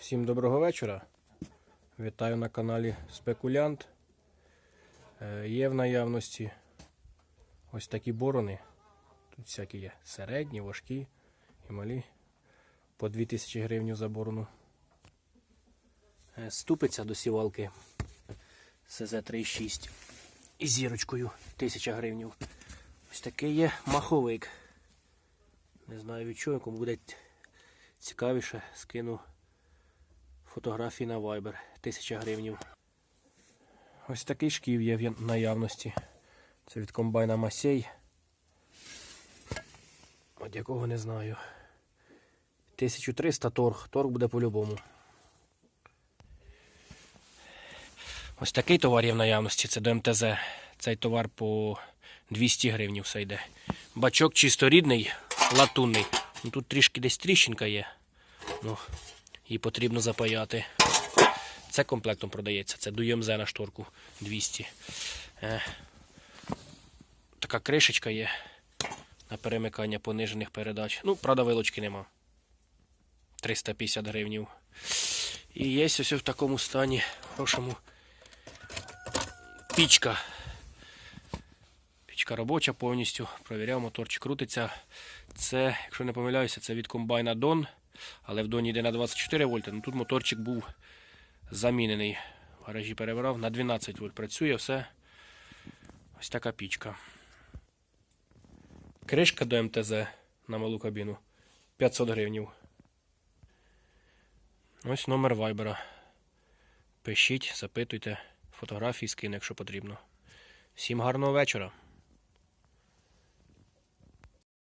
Всім доброго вечора. Вітаю на каналі Спекулянт. Е, Є в наявності ось такі борони. Тут всякі є середні, важкі і малі. По 2000 гривень за борону. Е, Ступиця до сівалки СЗ-36 із зірочкою 1000 гривень. Ось такий є маховик. Не знаю від чого, кому буде цікавіше, скину фотографії на Viber 1000 гривень. Ось такий шків є в наявності. Це від комбайна Масей. От якого не знаю. 1300 торг. Торг буде по-любому. Ось такий товар є в наявності. Це до МТЗ. Цей товар по 200 гривень все йде. Бачок чисто рідний, латунний. Ну, тут трішки десь тріщинка є. Ну, її потрібно запаяти. Це комплектом продається. Це до ЮМЗ на шторку 200. Е, така кришечка є на перемикання понижених передач. Ну, правда, вилочки нема. 350 гривень. І є ось в такому стані, хорошому пічка. Пічка робоча повністю. Провіряв, моторчик крутиться. Це, якщо не помиляюся, це від комбайна Дон. Але в Доні йде на 24 вольта. Ну тут моторчик був замінений. В гаражі перебирав на 12 вольт. Працює все. Ось така пічка. Кришка до МТЗ на малу кабіну 500 гривень. Ось номер вайбера. Пишіть, запитуйте, фотографії скину, якщо потрібно. Всім гарного вечора.